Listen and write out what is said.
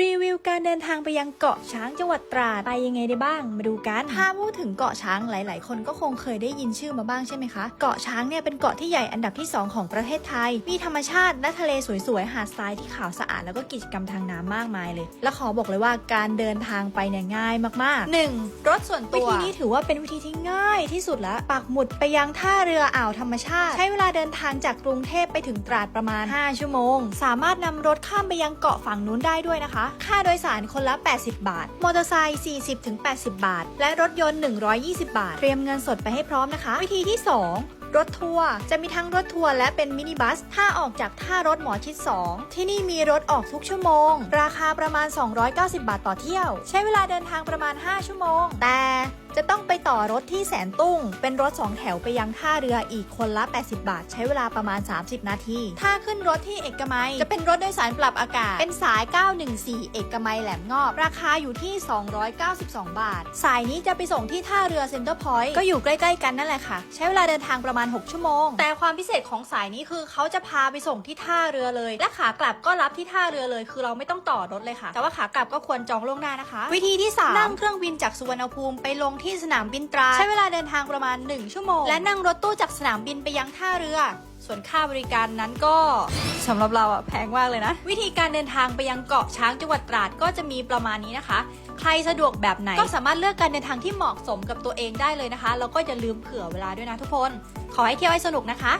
รีวิวการเดินทางไปยังเกาะช้างจังหวัดตราดไปยังไงได้บ้าง มาดูกันถ้าพูดถึงเกาะช้างหลาย ๆ คนก็คงเคยได้ยินชื่อมาบ้างใช่ไหมคะ เกาะช้างเนี่ยเป็นเกาะที่ใหญ่อันดับที่ 2 ของประเทศไทย มีธรรมชาติและทะเลสวย ๆ หาดทรายที่ขาวสะอาดแล้วก็กิจกรรมทางน้ำมากมายเลย และขอบอกเลยว่าการเดินทางไปเนี่ยง่ายมาก ๆ 1. รถส่วนตัววิธีนี้ถือว่าเป็นวิธีที่ง่ายที่สุดแล้วปักหมุดไปยังท่าเรืออ่าวธรรมชาติ ใช้เวลาเดินทางจากกรุงเทพไปถึงตราดประมาณ 5 ชั่วโมง สามารถนำรถข้ามไปยังเกาะฝั่งนู้นได้ด้วยนะคะค่าโดยสารคนละ 80 บาท มอเตอร์ไซค์40-80 บาท และรถยนต์ 120 บาท เตรียมเงินสดไปให้พร้อมนะคะ วิธีที่ 2รถทัวร์จะมีทั้งรถทัวร์และเป็นมินิบัส ถ้าออกจากท่ารถหมอชิด 2 ที่นี่มีรถออกทุกชั่วโมง ราคาประมาณ 290 บาทต่อเที่ยว ใช้เวลาเดินทางประมาณ 5 ชั่วโมง แต่จะต้อง ต่อรถที่แสนตุ้ง เป็นรถ 2 แถวไปยังท่าเรืออีกคนละ 80 บาท ใช้เวลาประมาณ 30 นาที ถ้าขึ้นรถที่เอกมัย จะเป็นรถโดยสารปรับอากาศ เป็นสาย 914 เอกมัยแหลมงอบ ราคาอยู่ที่ 292 บาท สายนี้จะไปส่งที่ท่าเรือเซ็นเตอร์พอยต์ก็อยู่ใกล้ๆกันนั่นแหละค่ะ ใช้เวลาเดินทางประมาณ 6 ชั่วโมง แต่ความพิเศษของสายนี้คือเขาจะพาไปส่งที่ท่าเรือเลย และขากลับก็รับที่ท่าเรือเลย คือเราไม่ต้องต่อรถเลยค่ะ แต่ว่าขากลับก็ควรจองล่วงหน้านะคะ วิธีที่สามนั่งเครื่องบินจากสุวรรณภูมิไปลงที่สนามบินตราดใช้เวลาเดินทางประมาณ 1 ชั่วโมง และนั่งรถตู้จากสนามบินไปยังท่าเรือ ส่วนค่าบริการนั้นก็สำหรับเราอะแพงมากเลยนะ วิธีการเดินทางไปยังเกาะช้างจังหวัดตราดก็จะมีประมาณนี้นะคะ ใครสะดวกแบบไหน ก็สามารถเลือกการเดินทางที่เหมาะสมกับตัวเองได้เลยนะคะแล้วก็อย่าลืมเผื่อเวลาด้วยนะทุกคน ขอให้เที่ยวให้สนุกนะคะ